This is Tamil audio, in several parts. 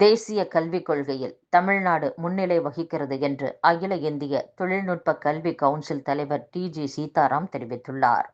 தேசிய கல்விக் கொள்கையில் தமிழ்நாடு முன்னிலை வகிக்கிறது என்று அகில இந்திய தொழில்நுட்ப கல்வி கவுன்சில் தலைவர் டி. ஜி. சீதாராம் தெரிவித்துள்ளார்.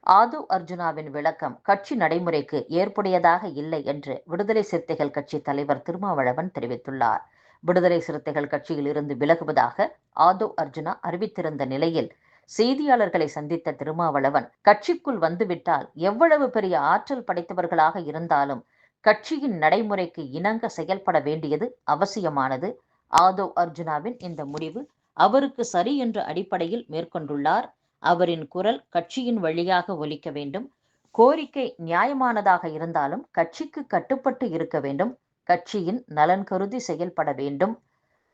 ஆது அர்ஜுனாவின் விளக்கம் கட்சி நடைமுறைக்கு ஏற்புடையதாக இல்லை என்று விடுதலை சிறுத்தைகள் கட்சி தலைவர் திருமாவளவன் தெரிவித்துள்ளார். விடுதலை சிறுத்தைகள் கட்சியில் இருந்து விலகுவதாக ஆது அர்ஜுனா அறிவித்திருந்த நிலையில் செய்தியாளர்களை சந்தித்த திருமாவளவன் கட்சிக்குள் வந்துவிட்டால் எவ்வளவு பெரிய ஆற்றல் படைத்தவர்களாக இருந்தாலும் கட்சியின் நடைமுறைக்கு இணங்க செயல்பட வேண்டியது அவசியமானது ஆதோ அர்ஜுனாவின் இந்த முடிவு அவருக்கு சரி என்ற அடிப்படையில் மேற்கொண்டுள்ளார். அவரின் குரல் கட்சியின் வழியாக ஒலிக்க வேண்டும். கோரிக்கை நியாயமானதாக இருந்தாலும் கட்சிக்கு கட்டுப்பட்டு இருக்க வேண்டும். கட்சியின் நலன் கருதி செயல்பட வேண்டும்.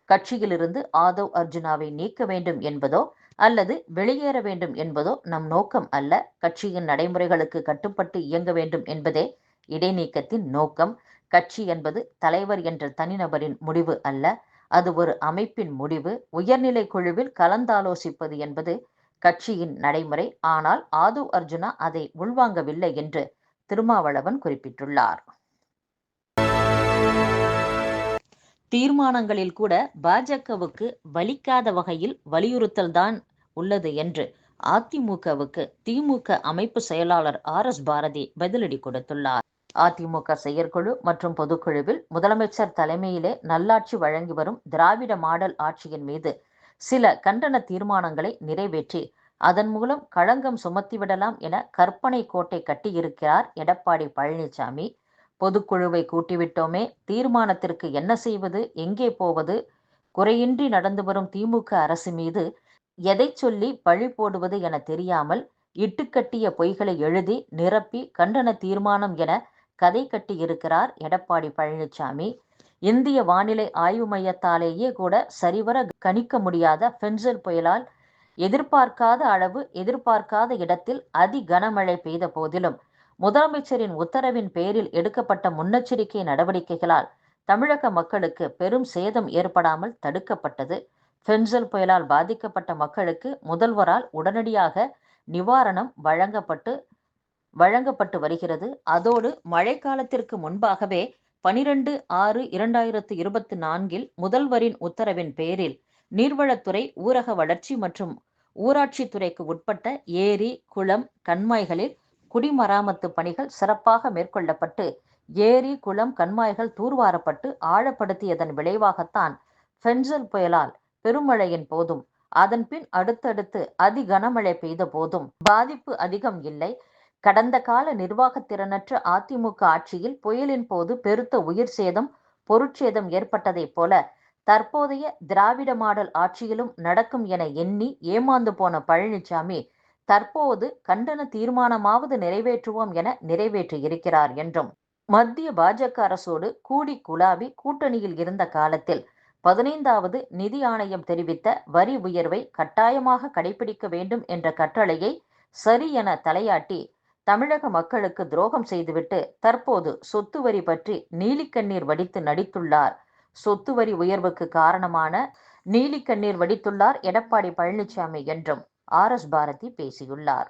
கட்சியிலிருந்து ஆதவ் அர்ஜுனாவை நீக்க வேண்டும் என்பதோ அல்லது வெளியேற வேண்டும் என்பதோ நம் நோக்கம் அல்ல. கட்சியின் நடைமுறைகளுக்கு கட்டுப்பட்டு இயங்க வேண்டும் என்பதே இடைநீக்கத்தின் நோக்கம். கட்சி என்பது தலைவர் என்ற தனிநபரின் முடிவு அல்ல. அது ஒரு அமைப்பின் முடிவு. உயர்நிலை குழுவில் கலந்தாலோசிப்பது என்பது கட்சியின் நடைமுறை. ஆனால் ஆது அர்ஜுனா அதை உள்வாங்கவில்லை என்று திருமாவளவன் குறிப்பிட்டுள்ளார். தீர்மானங்களில் கூட பாஜகவுக்கு வலிக்காத வகையில் வலியுறுத்தல் தான் உள்ளது என்று அதிமுகவுக்கு திமுக அமைப்பு செயலாளர் ஆர் எஸ் பாரதி பதிலடி கொடுத்துள்ளார். அதிமுக செயற்குழு மற்றும் பொதுக்குழுவில் முதலமைச்சர் தலைமையிலே நல்லாட்சி வழங்கி வரும் திராவிட மாடல் ஆட்சியின் மீது சில கண்டன தீர்மானங்களை நிறைவேற்றி அதன் மூலம் களங்கம் சுமத்திவிடலாம் என கற்பனை கோட்டை கட்டியிருக்கிறார் எடப்பாடி பழனிசாமி. பொதுக்குழுவை கூட்டிவிட்டோமே தீர்மானத்திற்கு என்ன செய்வது எங்கே போவது குறையின்றி நடந்து வரும் திமுக அரசு மீது எதை சொல்லி பழி போடுவது என தெரியாமல் இட்டுக்கட்டிய பொய்களை எழுதி நிரப்பி கண்டன தீர்மானம் என கதை கட்டியிருக்கிறார் எடப்பாடி பழனிசாமி இந்திய வானிலை ஆய்வு மையத்தாலேயே கூட சரிவர கணிக்க முடியாத பென்சல் புயலால் எதிர்பார்க்காத அளவு எதிர்பார்க்காத இடத்தில் அதி கனமழை பெய்த போதிலும் முதலமைச்சரின் உத்தரவின் பேரில் எடுக்கப்பட்ட முன்னெச்சரிக்கை நடவடிக்கைகளால் தமிழக மக்களுக்கு பெரும் சேதம் ஏற்படாமல் தடுக்கப்பட்டது. பென்சல் புயலால் பாதிக்கப்பட்ட மக்களுக்கு முதல்வரால் உடனடியாக நிவாரணம் வழங்கப்பட்டு வழங்கப்பட்டு வருகிறது. அதோடு மழைக்காலத்திற்கு முன்பாகவே பனிரெண்டு ஆறு இரண்டாயிரத்து இருபத்தி நான்கில் முதல்வரின் உத்தரவின் பேரில் நீர்வளத்துறை ஊரக வளர்ச்சி மற்றும் ஊராட்சி துறைக்கு உட்பட்ட ஏரி குளம் கண்மாய்களில் குடிமராமத்து பணிகள் சிறப்பாக மேற்கொள்ளப்பட்டு ஏரி குளம் கண்மாய்கள் தூர்வாரப்பட்டு ஆழப்படுத்தியதன் விளைவாகத்தான் ஃபென்சல் புயலால் பெருமழையின் போதும் அதன் பின் அடுத்தடுத்து அதி கனமழை பெய்த போதும் பாதிப்பு அதிகம் இல்லை. கடந்த கால நிர்வாகத்திறனற்ற அதிமுக ஆட்சியில் புயலின் போது பெருத்த உயிர் சேதம் பொருட்சேதம் ஏற்பட்டதைப் போல தற்போதைய திராவிட மாடல் ஆட்சியிலும் நடக்கும் என எண்ணி ஏமாந்து போன பழனிசாமி தற்போது கண்டன தீர்மானமாவது நிறைவேற்றுவோம் என நிறைவேற்றியிருக்கிறார் என்றும். மத்திய பாஜக அரசோடு கூடி குலாவி கூட்டணியில் இருந்த காலத்தில் பதினைந்தாவது நிதி ஆணையம் தெரிவித்த வரி உயர்வை கட்டாயமாக கடைபிடிக்க வேண்டும் என்ற கட்டளையை சரி என தலையாட்டி தமிழக மக்களுக்கு துரோகம் செய்துவிட்டு தற்போது சொத்து வரி பற்றி நீலிக்கண்ணீர் வடித்து நடித்துள்ளார். சொத்து வரி உயர்வுக்கு காரணமான நீலிக்கண்ணீர் வடித்துள்ளார் எடப்பாடி பழனிசாமி என்றும். ஆர் எஸ் பாரதி பேசியுள்ளார்.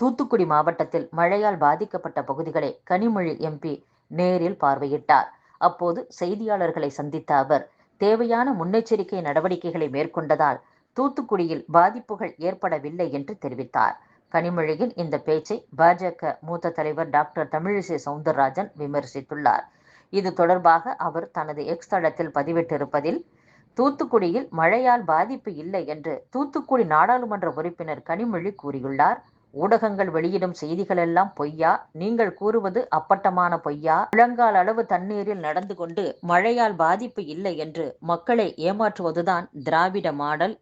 தூத்துக்குடி மாவட்டத்தில் மழையால் பாதிக்கப்பட்ட பகுதிகளை கனிமொழி எம்பி நேரில் பார்வையிட்டார். அப்போது செய்தியாளர்களை சந்தித்த அவர் தேவையான முன்னெச்சரிக்கை நடவடிக்கைகளை மேற்கொண்டதால் தூத்துக்குடியில் பாதிப்புகள் ஏற்படவில்லை என்று தெரிவித்தார். கனிமொழியின் இந்த பேச்சை பாஜக மூத்த தலைவர் டாக்டர் தமிழிசை சவுந்தரராஜன் விமர்சித்துள்ளார். இது தொடர்பாக அவர் தனது எக்ஸ் தளத்தில் பதிவிட்டிருப்பதில் தூத்துக்குடியில் மழையால் பாதிப்பு இல்லை என்று தூத்துக்குடி நாடாளுமன்ற உறுப்பினர் கனிமொழி கூறியுள்ளார். ஊடகங்கள் வெளியிடும் செய்திகள் எல்லாம் பொய்யா? நீங்கள் கூறுவது அப்பட்டமான பொய்யா? முழங்கால் அளவு தண்ணீரில் நடந்து கொண்டு மழையால் பாதிப்பு இல்லை என்று மக்களை ஏமாற்றுவதுதான் திராவிட மாடல்.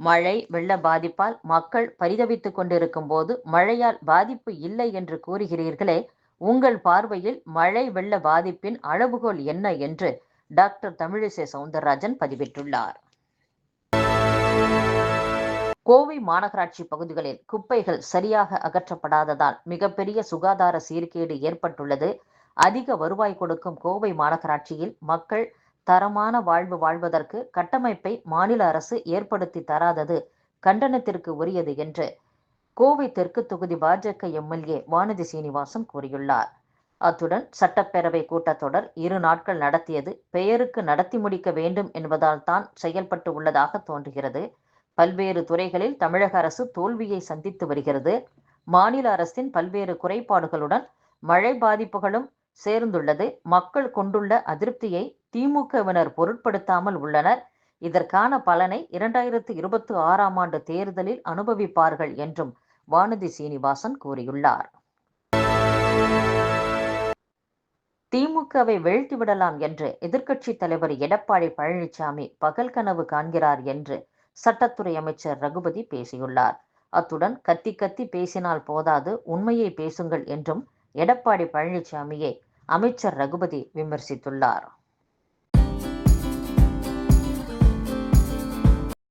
மழை வெள்ள பாதிப்பால் மக்கள் பரிதவித்துக் கொண்டிருக்கும் போது மழையால் பாதிப்பு இல்லை என்று கூறுகிறீர்களே. உங்கள் பார்வையில் மழை வெள்ள பாதிப்பின் அளவுகோல் என்ன என்று டாக்டர் தமிழிசை சவுந்தரராஜன் பதிவிட்டுள்ளார். கோவை மாநகராட்சி பகுதிகளில் குப்பைகள் சரியாக அகற்றப்படாததால் மிகப்பெரிய சுகாதார சீர்கேடு ஏற்பட்டுள்ளது. அதிக வருவாய் கொடுக்கும் கோவை மாநகராட்சியில் மக்கள் தரமான வாழ்வு வாழ்வதற்கு கட்டமைப்பை மாநில அரசு ஏற்படுத்தி தராதது கண்டனத்திற்கு உரியது என்று கோவை தெற்கு தொகுதி பாஜக எம்எல்ஏ வானதி சீனிவாசன் கூறியுள்ளார். அத்துடன் சட்டப்பேரவை கூட்டத்தொடர் இரு நாட்கள் நடத்தியது. பெயருக்கு நடத்தி முடிக்க வேண்டும் என்பதால் தான் செயல்பட்டு உள்ளதாக தோன்றுகிறது. பல்வேறு துறைகளில் தமிழக அரசு தோல்வியை சந்தித்து வருகிறது. மாநில அரசின் பல்வேறு குறைபாடுகளுடன் மழை பாதிப்புகளும் சேர்ந்துள்ளது. மக்கள் கொண்டுள்ள அதிருப்தியை திமுகவினர் பொருட்படுத்தாமல் உள்ளனர். இதற்கான பலனை இரண்டாயிரத்து இருபத்தி ஆறாம் ஆண்டு தேர்தலில் அனுபவிப்பார்கள் என்றும் வானதி சீனிவாசன் கூறியுள்ளார். திமுகவை வீழ்த்திவிடலாம் என்று எதிர்க்கட்சித் தலைவர் எடப்பாடி பழனிசாமி பகல் கனவு காண்கிறார் என்று சட்டத்துறை அமைச்சர் ரகுபதி பேசியுள்ளார். அத்துடன் கத்தி கத்தி பேசினால் போதாது உண்மையை பேசுங்கள் என்றும் எடப்பாடி பழனிசாமியை அமைச்சர் ரகுபதி விமர்சித்துள்ளார்.